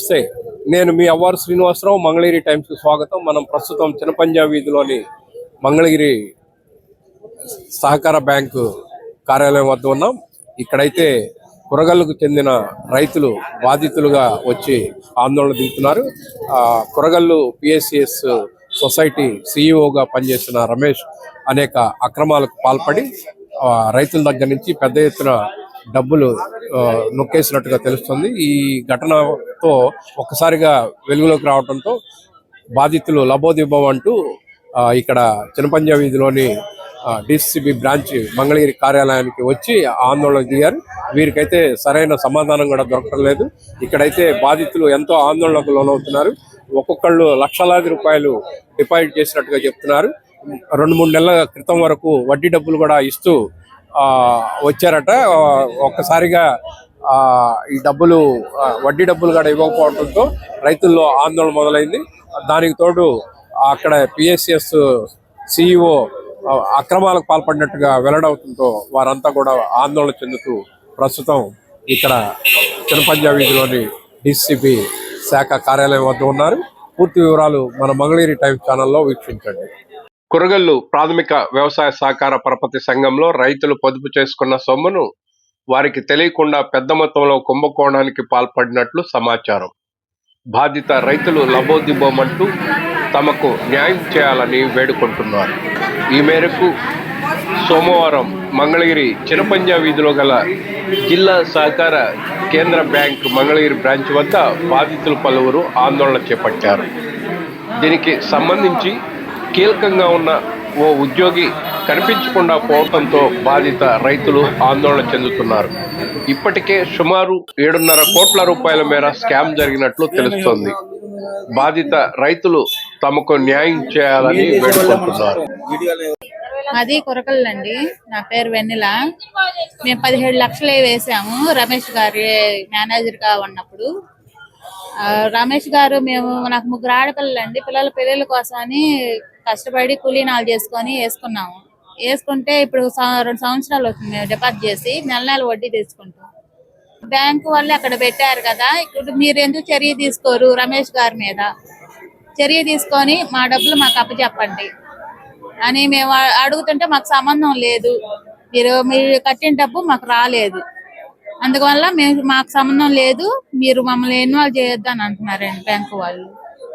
నమస్తే. నేను మీ అవ్వారు శ్రీనివాసరావు మంగళగిరి టైమ్స్ స్వాగతం. మనం ప్రస్తుతం చినపంజా వీధిలోని మంగళగిరి సహకార బ్యాంకు కార్యాలయం వద్ద ఉన్నాం. ఇక్కడైతే కురగల్లకు చెందిన రైతులు బాధితులుగా వచ్చి ఆందోళన దిగుతున్నారు. ఆ, కురగల్లు పిఎస్సిఎస్ సొసైటీ సిఇఓగా పనిచేసిన రమేష్ అనేక అక్రమాలకు పాల్పడి ఆ, రైతుల దగ్గర నుంచి పెద్ద ఎత్తున డబ్బులు ఆ, నొక్కేసినట్టుగా తెలుస్తుంది. ఈ ఘటనతో ఒక్కసారిగా వెలుగులోకి రావడంతో బాధితులు లబోదిబ్బం అంటూ ఆ, ఇక్కడ చినపంజా వీధిలోని డిసిబి బ్రాంచ్ మంగళగిరి కార్యాలయానికి వచ్చి ఆందోళన దిగారు. వీరికైతే సరైన సమాధానం కూడా దొరకడం లేదు. ఇక్కడైతే బాధితులు ఎంతో ఆందోళనకు లోనవుతున్నారు. ఒక్కొక్కళ్ళు లక్షలాది రూపాయలు డిపాజిట్ చేసినట్టుగా చెప్తున్నారు. రెండు మూడు నెలల క్రితం వరకు వడ్డీ డబ్బులు కూడా ఇస్తూ వచ్చారట. ఒక్కసారిగా ఆ, ఈ డబ్బులు ఆ, వడ్డీ డబ్బులు కూడా ఇవ్వకపోవడంతో రైతుల్లో ఆందోళన మొదలైంది. దానికి తోడు అక్కడ పిఎస్సిఎస్ సిఇఓ అక్రమాలకు పాల్పడినట్టుగా వెల్లడవుతుందో వారంతా కూడా ఆందోళన చెందుతూ ప్రస్తుతం ఇక్కడ చినపంజా వీధిలోని డిసిపి శాఖ కార్యాలయం వద్ద ఉన్నారు. పూర్తి వివరాలు మన మంగళగిరి టైమ్స్ ఛానల్లో వీక్షించండి. కురగల్లు ప్రాథమిక వ్యవసాయ సహకార పరపతి సంఘంలో రైతులు పొదుపు చేసుకున్న సొమ్మును వారికి తెలియకుండా పెద్ద మొత్తంలో కుంభకోణానికి పాల్పడినట్లు సమాచారం. బాధిత రైతులు లబోదిబోమంటూ తమకు న్యాయం చేయాలని వేడుకుంటున్నారు. ఈ మేరకు సోమవారం మంగళగిరి చినపంజా వీధిలో గల జిల్లా సహకార కేంద్ర బ్యాంక్ మంగళగిరి బ్రాంచ్ వద్ద బాధితులు పలువురు ఆందోళన చేపట్టారు. దీనికి సంబంధించి కీలకంగా ఉన్న ఓ ఉద్యోగి కనిపించకుండా పోవడంతో బాధిత రైతులు ఆందోళన చెందుతున్నారు. ఇప్పటికే సుమారు ఏడున్నర కోట్ల రూపాయల మేర స్కామ్ జరిగినట్లు తెలుస్తోంది. బాధిత రైతులు తమకు న్యాయం చేయాలని వేడుకుంటున్నారు. మాది కొరకల్లండి. నా పేరు వెన్నెల. మేము పదిహేడు లక్షలు వేసాము. రమేష్ గారి మేనేజర్గా ఉన్నప్పుడు. రమేష్ గారు మేము నాకు ముగ్గురు ఆడపిల్లలు అండి. పిల్లల పెళ్ళిళ్ళ అని కష్టపడి కూలీనాలు చేసుకొని వేసుకున్నాము. వేసుకుంటే ఇప్పుడు రెండు సంవత్సరాలు అవుతుంది మేము డిపాజిట్ చేసి నెల నెల వడ్డీ తీసుకుంటాం. బ్యాంకు వాళ్ళు అక్కడ పెట్టారు కదా ఇప్పుడు మీరు ఎందుకు చర్య తీసుకోరు రమేష్ గారి మీద? చర్య తీసుకొని మా డబ్బులు మాకు అప్పచెప్పండి అని మేము అడుగుతుంటే మాకు సంబంధం లేదు. మీరు మీరు కట్టిన డబ్బు మాకు రాలేదు. అందువల్ల మేము మాకు సంబంధం లేదు మీరు మమ్మల్ని ఇన్వాల్వ్ చేయొద్దు అని అంటున్నారండి బ్యాంకు వాళ్ళు.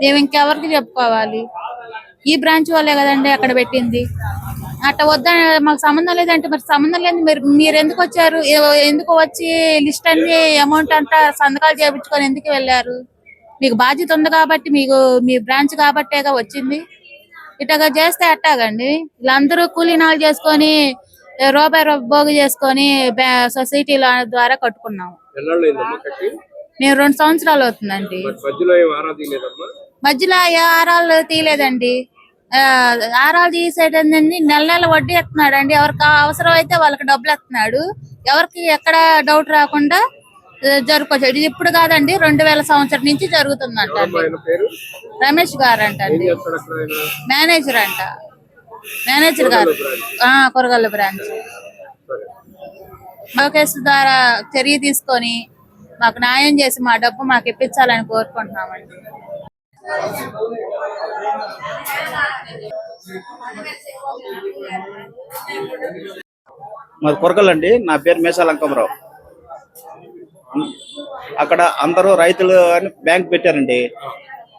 మేము ఇంకెవరికి చెప్పుకోవాలి? ఈ బ్రాంచ్ వాళ్ళే కదండి అక్కడ పెట్టింది. అట్ట వద్ద మాకు సంబంధం లేదంటే మరి సంబంధం లేదు మీరు మీరు ఎందుకు వచ్చారు? ఎందుకు వచ్చి లిస్ట్ అన్ని అమౌంట్ అంతా సంతకాలు చేయించుకొని ఎందుకు వెళ్ళారు? మీకు బాధ్యత ఉంది కాబట్టి మీకు మీ బ్రాంచ్ కాబట్టేగా వచ్చింది. ఇటగా చేస్తే అట్టాగండి. వీళ్ళందరూ కూలీనాలు చేసుకొని రూపాయి రూపాయి పోగు చేసుకొని సొసైటీల ద్వారా కట్టుకున్నాం ఎన్నాళ్ళైందమ్మా కట్టి? మేము రెండు సంవత్సరాలు అవుతుందండి. మధ్యలో ఏం ఆరాలు తీయలేదండి. ఆరాలు తీసేటండి నెల నెల వడ్డీ ఎత్తున్నాడు అండి ఎవరికి అవసరం అయితే వాళ్ళకి డబ్బులు ఎత్తున్నాడు ఎవరికి ఎక్కడ డౌట్ రాకుండా జరుపుకోవచ్చు. ఇది ఇప్పుడు కాదండి రెండు వేల సంవత్సరం నుంచి జరుగుతుందంట ఆయన పేరు? రమేష్ గారు అంట మేనేజర్ అంట. మేనేజర్ గారు. ఆ కూరగాయల బ్రాంచ్. మా కేసు ద్వారా చర్య తీసుకొని మాకు న్యాయం చేసి మా డబ్బు మాకు ఇప్పించాలని కోరుకుంటున్నామండి. మాది కొరకలండి నా పేరు మేషాల అంకమరావు అక్కడ అందరూ రైతులు అని బ్యాంక్ పెట్టారండి.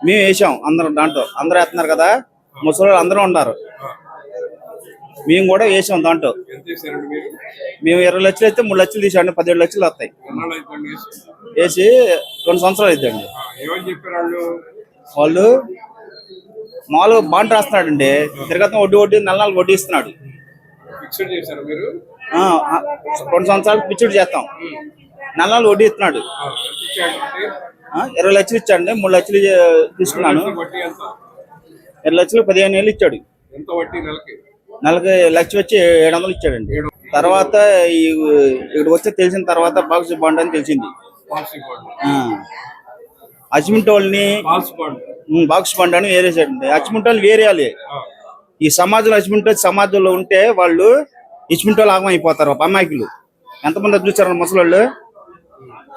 మేము వేసాం అందరం దాంట్లో. అందరూ వేస్తున్నారు కదా. ముసలి అందరూ ఉన్నారు. మేము కూడా వేసాం దాంట్లో. మేము ఇరవై లక్షలు అయితే మూడు లక్షలు తీసామండి పదిహేడు లక్షలు వస్తాయి? వేసి? రెండు సంవత్సరాలు అవుతుందండి వాళ్ళు? వాళ్ళు మామూలుగా బాండ్ రాస్తున్నాడండి. తిరగతం వడ్డీ వడ్డీ నెల నెలలు వడ్డీ ఇస్తున్నాడు. రెండు సంవత్సరాలు పిచ్చుడు చేస్తాం. నెల నెలలు వడ్డీ ఇస్తున్నాడు. ఇరవై లక్షలు ఇచ్చాడండి మూడు లక్షలు తీసుకున్నాను. ఇరవై లక్షలు పదిహేను వేలు ఇచ్చాడు. ఎంత వడ్డీ నెలకి? నెలకి లక్ష వచ్చి ఏడు వందలు ఇచ్చాడండి. తర్వాత ఈ ఇక్కడ వచ్చి తెలిసిన తర్వాత బాక్స్ బాండ్ అని తెలిసింది. అజ్మింట్ వాళ్ళని బాక్స్ బాండ్. అని వేరేసాడండి. అజ్మింట్ వాళ్ళు వేరేయాలి. ఈ సమాజంలో అజ్మింట్ సమాజంలో ఉంటే వాళ్ళు ఇచ్మింట్ వాళ్ళు ఆగం అయిపోతారు అమాయకులు ఎంతమంది చూసారు ముసలోళ్ళు?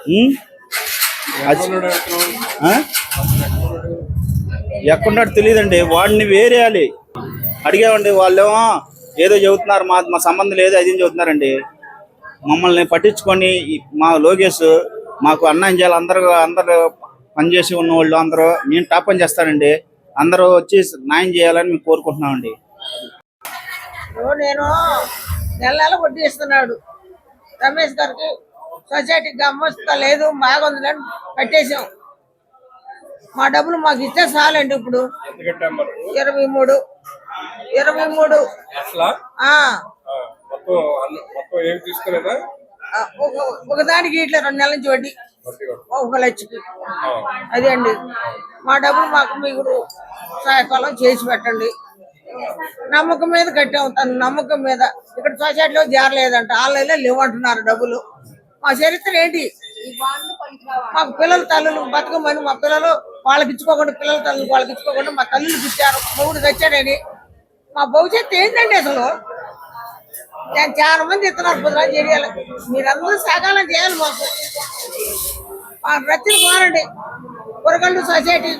ఉమ్? ఆ? ఎక్కడున్నాడు తెలియదండి. వాడిని వేరేయాలి. అడిగామండి వాళ్ళేమో ఏదో చెబుతున్నారు మా మా సంబంధం లేదు అది చెబుతున్నారండి. మమ్మల్ని పట్టించుకొని మా లోకేష్ మాకు అన్యాయం చేయాలి అందరూ అందరూ పనిచేసి ఉన్న వాళ్ళు అందరూ నేను టాప్ పని చేస్తానండి. అందరూ వచ్చి న్యాయం చేయాలని మేము కోరుకుంటున్నామండి. నేను నెల నెల వడ్డీ ఇస్తున్నాడు రమేష్ గారికి సొసైటీకి అమ్మస్తా లేదు బాగుందని కట్టేసాం మా డబ్బులు మాకు ఇస్తే చాలండి ఇప్పుడు. ఇరవై మూడు. ఇరవై మూడు. ఒకదానికి ఇట్లా రెండు నెలల నుంచి వడ్డీ. ఒక లక్షకి. అదే అండి. మా డబ్బులు మాకు మీరు సాయకాలం చేసి పెట్టండి. నమ్మకం మీద కట్టాం తన నమ్మకం మీద. ఇక్కడ సొసైటీలో చేరలేదంట ఆన్లైన్లో లేవంటున్నారు డబ్బులు. మా చరిత్ర ఏంటి? మాకు పిల్లల తల్లులు బతకమని మా పిల్లలు వాళ్ళకి ఇచ్చుకోకుండా పిల్లల తల్లులు వాళ్ళకి ఇచ్చుకోకుండా మా తల్లులకు ఇచ్చారు మూడు తెచ్చాడని మా భవిష్యత్తు ఏంటండి అసలు? నేను చాలా మంది ఇస్తున్నారు పొద్దున చేయాలి మీరందరూ సకాలం చేయాలి మాకు. మా రచ్చలు మారండి. కొరకండు సొసైటీ.